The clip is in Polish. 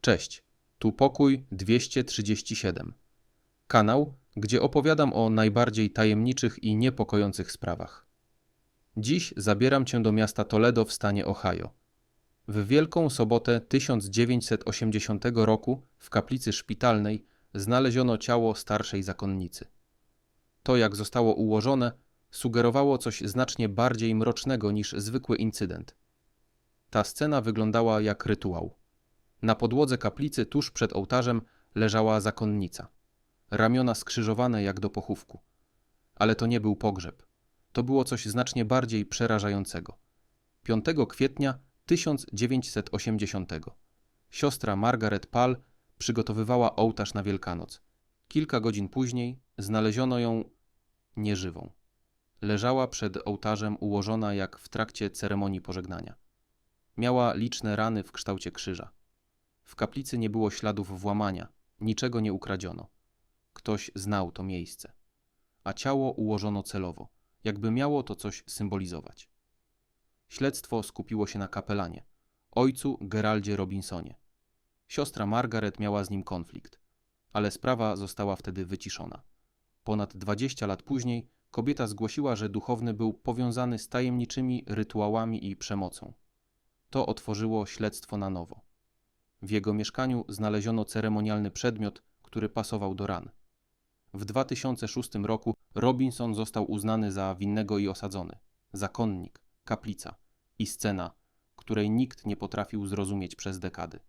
Cześć, tu pokój 237. Kanał, gdzie opowiadam o najbardziej tajemniczych i niepokojących sprawach. Dziś zabieram cię do miasta Toledo w stanie Ohio. W Wielką Sobotę 1980 roku w kaplicy szpitalnej znaleziono ciało starszej zakonnicy. To, jak zostało ułożone, sugerowało coś znacznie bardziej mrocznego niż zwykły incydent. Ta scena wyglądała jak rytuał. Na podłodze kaplicy tuż przed ołtarzem leżała zakonnica. Ramiona skrzyżowane jak do pochówku. Ale to nie był pogrzeb. To było coś znacznie bardziej przerażającego. 5 kwietnia 1980. Siostra Margaret Pal przygotowywała ołtarz na Wielkanoc. Kilka godzin później znaleziono ją nieżywą. Leżała przed ołtarzem ułożona jak w trakcie ceremonii pożegnania. Miała liczne rany w kształcie krzyża. W kaplicy nie było śladów włamania, niczego nie ukradziono. Ktoś znał to miejsce. A ciało ułożono celowo, jakby miało to coś symbolizować. Śledztwo skupiło się na kapelanie, ojcu Geraldzie Robinsonie. Siostra Margaret miała z nim konflikt, ale sprawa została wtedy wyciszona. Ponad 20 lat później kobieta zgłosiła, że duchowny był powiązany z tajemniczymi rytuałami i przemocą. To otworzyło śledztwo na nowo. W jego mieszkaniu znaleziono ceremonialny przedmiot, który pasował do ran. W 2006 roku Robinson został uznany za winnego i osadzony. Zakonnik, kaplica i scena, której nikt nie potrafił zrozumieć przez dekady.